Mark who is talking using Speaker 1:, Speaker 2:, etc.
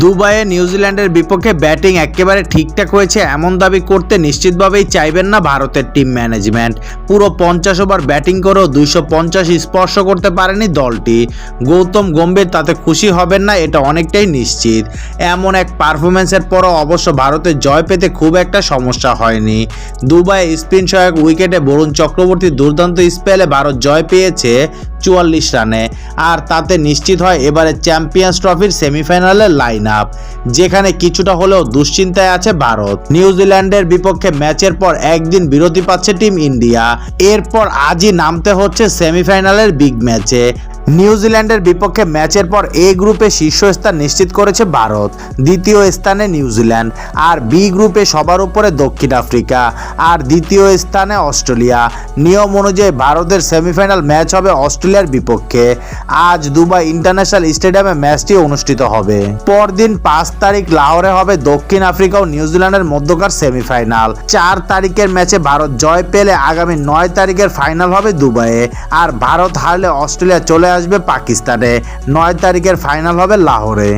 Speaker 1: দুবাইয়ে নিউজিল্যান্ডের বিপক্ষে ব্যাটিং একেবারে ঠিকঠাক হয়েছে, এমন দাবি করতে নিশ্চিতভাবেই চাইবেন না ভারতের টিম ম্যানেজমেন্ট। পুরো পঞ্চাশ ওভার ব্যাটিং করেও দুইশো পঞ্চাশ স্পর্শ করতে পারেনি দলটি। গৌতম গম্ভীর তাতে খুশি হবেন না, এটা অনেকটাই নিশ্চিত। এমন এক পারফরমেন্সের পরও অবশ্য ভারতের জয় পেতে খুব একটা সমস্যা হয়নি। দুবাই স্পিন সহায়ক উইকেটে বরুণ চক্রবর্তী দুর্দান্ত স্পেলে ভারত জয় পেয়েছে চুয়াল্লিশ রানে। আর তাতে নিশ্চিত হয় এবারে চ্যাম্পিয়ন্স ট্রফির সেমিফাইনালের লাইন আপ যেখানে কিছুটা হলেও দুশ্চিন্তায় আছে ভারত। নিউজিল্যান্ডের বিপক্ষে ম্যাচের পর একদিন বিরতি পাচ্ছে টিম ইন্ডিয়া। এরপর আজই নামতে হচ্ছে সেমিফাইনালের বিগ ম্যাচে নিউজিল্যান্ডের বিপক্ষে ম্যাচের পর এ গ্রুপে শীর্ষস্থান নিশ্চিত করেছে ভারত, দ্বিতীয় স্থানে নিউজিল্যান্ড আর বি গ্রুপে সবার উপরে দক্ষিণ আফ্রিকা আর দ্বিতীয় স্থানে অস্ট্রেলিয়া। নিয়ম অনুযায়ী ভারতের সেমিফাইনাল ম্যাচ হবে অস্ট্রেলিয়ার বিপক্ষে। আজ দুবাই ইন্টারন্যাশনাল স্টেডিয়ামে ম্যাচটি অনুষ্ঠিত হবে। পরদিন পাঁচ তারিখ লাহোরে হবে দক্ষিণ আফ্রিকা ও নিউজিল্যান্ডের মধ্যকার সেমিফাইনাল। চার তারিখের ম্যাচে ভারত জয় পেলে আগামী নয় তারিখের ফাইনাল হবে দুবাইয়ে। আর ভারত হারলে অস্ট্রেলিয়া চলে আসবে পাকিস্তানে। নয় তারিখের ফাইনাল হবে লাহোরে।